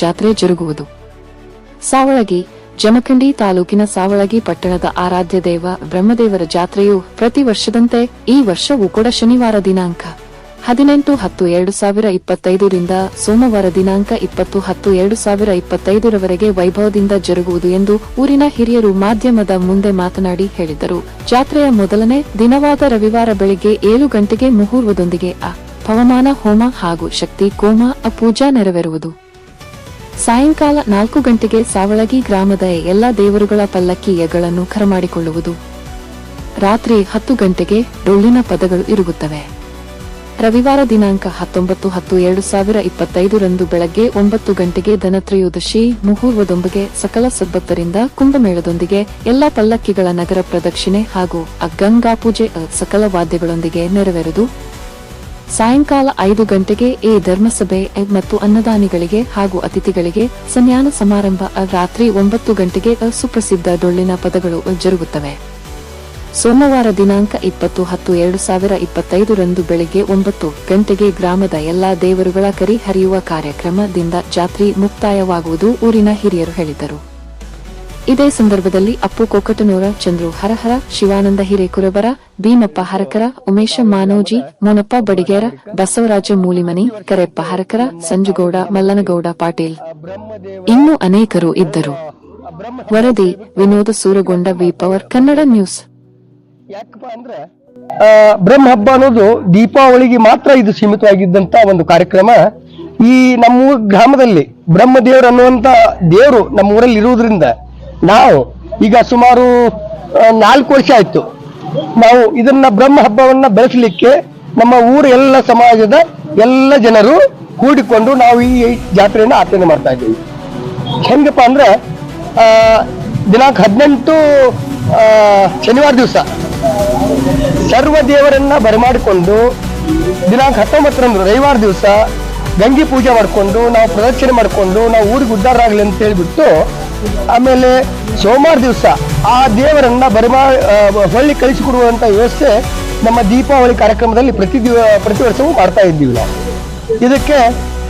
ಜಾತ್ರೆ ಜರುಗುವುದು. ಸಾವಳಗಿ, ಜಮಖಂಡಿ ತಾಲೂಕಿನ ಸಾವಳಗಿ ಪಟ್ಟಣದ ಆರಾಧ್ಯ ದೇವ ಬ್ರಹ್ಮದೇವರ ಜಾತ್ರೆಯು ಪ್ರತಿ ವರ್ಷದಂತೆ ಈ ವರ್ಷವೂ ಕೂಡ ಶನಿವಾರ ದಿನಾಂಕ ಹದಿನೆಂಟು ಹತ್ತು ಎರಡು ಸಾವಿರ ಇಪ್ಪತ್ತೈದರಿಂದ ಸೋಮವಾರ ದಿನಾಂಕ ಇಪ್ಪತ್ತು ಹತ್ತು ಎರಡು ಸಾವಿರ ಇಪ್ಪತ್ತೈದರವರೆಗೆ ವೈಭವದಿಂದ ಜರುಗುವುದು ಎಂದು ಊರಿನ ಹಿರಿಯರು ಮಾಧ್ಯಮದ ಮುಂದೆ ಮಾತನಾಡಿ ಹೇಳಿದರು. ಜಾತ್ರೆಯ ಮೊದಲನೇ ದಿನವಾದ ರವಿವಾರ ಬೆಳಿಗ್ಗೆ ಏಳು ಗಂಟೆಗೆ ಮುಹೂರ್ವದೊಂದಿಗೆ ಅ ಪವಮಾನ ಹೋಮ ಹಾಗೂ ಶಕ್ತಿ, ಕೋಮ, ಅ, ಪೂಜಾ ನೆರವೇರುವುದು. ಸಾಯಂಕಾಲ ನಾಲ್ಕು ಗಂಟೆಗೆ ಸಾವಳಗಿ ಗ್ರಾಮದ ಎಲ್ಲ ದೇವರುಗಳ ಪಲ್ಲಕ್ಕಿಯಗಳನ್ನು ಕರಮಾಡಿಕೊಳ್ಳುವುದು. ರಾತ್ರಿ ಹತ್ತು ಗಂಟೆಗೆ ಡೊಳ್ಳಿನ ಪದಗಳು ಇರುಗುತ್ತವೆ. ರವಿವಾರ ದಿನಾಂಕ ಹತ್ತೊಂಬತ್ತು ಹತ್ತು ಎರಡು ಸಾವಿರ ಇಪ್ಪತ್ತೈದರಂದು ಬೆಳಗ್ಗೆ ಒಂಬತ್ತು ಗಂಟೆಗೆ ಧನತ್ರಯೋದಶಿ ಮುಹೂರ್ವದೊಂಬಗೆ ಸಕಲ ಸದ್ಭಕ್ತರಿಂದ ಕುಂಭಮೇಳದೊಂದಿಗೆ ಎಲ್ಲಾ ಪಲ್ಲಕ್ಕಿಗಳ ನಗರ ಪ್ರದಕ್ಷಿಣೆ ಹಾಗೂ ಅಗ್ಗಂಗಾ ಪೂಜೆ ಸಕಲ ವಾದ್ಯಗಳೊಂದಿಗೆ ನೆರವೇರುವುದು. ಸಾಯಂಕಾಲ ಐದು ಗಂಟೆಗೆ ಎ ಧರ್ಮಸಭೆ ಮತ್ತು ಅನ್ನದಾನಿಗಳಿಗೆ ಹಾಗೂ ಅತಿಥಿಗಳಿಗೆ ಸನ್ಯಾನ ಸಮಾರಂಭ, ರಾತ್ರಿ ಒಂಬತ್ತು ಗಂಟೆಗೆ ಸುಪ್ರಸಿದ್ಧ ಡೊಳ್ಳಿನ ಪದಗಳು ಜರುಗುತ್ತವೆ. ಸೋಮವಾರ ದಿನಾಂಕ ಇಪ್ಪತ್ತು ಹತ್ತು ಎರಡು ಸಾವಿರ ಇಪ್ಪತ್ತೈದರಂದು ಬೆಳಗ್ಗೆ ಒಂಬತ್ತು ಗಂಟೆಗೆ ಗ್ರಾಮದ ಎಲ್ಲಾ ದೇವರುಗಳ ಕರಿ ಹರಿಯುವ ಕಾರ್ಯಕ್ರಮದಿಂದ ಜಾತ್ರೆ ಮುಕ್ತಾಯವಾಗುವುದು ಊರಿನ ಹಿರಿಯರು ಹೇಳಿದರು. ಇದೇ ಸಂದರ್ಭದಲ್ಲಿ ಅಪ್ಪು ಕೊಕ್ಕಟನೂರ ಚಂದ್ರು ಹರಹರ, ಶಿವಾನಂದ ಹಿರೇಕುರಬರ, ಭೀಮಪ್ಪ ಹರಕರ, ಉಮೇಶ ಮಾನೋಜಿ, ಮೋನಪ್ಪ ಬಡಿಗೇರ, ಬಸವರಾಜ ಮೂಲಿಮನಿ, ಕರೆಪ್ಪ ಹರಕರ, ಸಂಜುಗೌಡ, ಮಲ್ಲನಗೌಡ ಪಾಟೀಲ್. ಇನ್ನೂ ಅನೇಕರು ಇದ್ದರು. ವರದಿ, Vinod Suragonda V power, Kannada news. Brahma ಹಬ್ಬ ಅನ್ನೋದು ದೀಪಾವಳಿಗೆ ಮಾತ್ರ ಇದು ಸೀಮಿತವಾಗಿದ್ದಂತ ಒಂದು ಕಾರ್ಯಕ್ರಮ. ಈ ನಮ್ಮ ಗ್ರಾಮದಲ್ಲಿ ಬ್ರಹ್ಮ ದೇವರು ಅನ್ನುವಂತ ದೇವರು ನಮ್ಮ ಊರಲ್ಲಿ ಇರುವುದರಿಂದ ನಾವು ಈಗ ಸುಮಾರು ನಾಲ್ಕು ವರ್ಷ ಆಯ್ತು. ನಾವು ಇದನ್ನ ಬ್ರಹ್ಮ ಹಬ್ಬವನ್ನ ಬೆಳೆಸಲಿಕ್ಕೆ ನಮ್ಮ ಊರ ಎಲ್ಲ ಸಮಾಜದ ಎಲ್ಲ ಜನರು ಕೂಡಿಕೊಂಡು ನಾವು ಈ ಜಾತ್ರೆಯನ್ನು ಆಚರಣೆ ಮಾಡ್ತಾ ಇದ್ದೀವಿ. ಹೆಂಗಪ್ಪ ಅಂದ್ರೆ ದಿನಾಂಕ ಹದಿನೆಂಟು ಶನಿವಾರ ದಿವಸ ಸರ್ವ ದೇವರನ್ನ ಬರಮಾಡಿಕೊಂಡು ದಿನಾಂಕ ಹತ್ತೊಂಬತ್ತರಂದು ರವಿವಾರ ದಿವಸ ಗಂಗಿ ಪೂಜೆ ಮಾಡಿಕೊಂಡು ನಾವು ಪ್ರದಕ್ಷಿಣೆ ಮಾಡಿಕೊಂಡು ನಾವು ಊರಿಗೆ ಉದ್ಧಾರ ಆಗಲಿ ಅಂತ ಹೇಳ್ಬಿಟ್ಟು ಆಮೇಲೆ ಸೋಮವಾರ ದಿವಸ ಆ ದೇವರನ್ನ ಬರಮಾ ಹೊಳ್ಳಿ ಕಳಿಸಿಕೊಡುವಂಥ ವ್ಯವಸ್ಥೆ ನಮ್ಮ ದೀಪಾವಳಿ ಕಾರ್ಯಕ್ರಮದಲ್ಲಿ ಪ್ರತಿ ಪ್ರತಿ ವರ್ಷವೂ ಮಾಡ್ತಾ ಇದ್ದೀವಿ ನಾವು. ಇದಕ್ಕೆ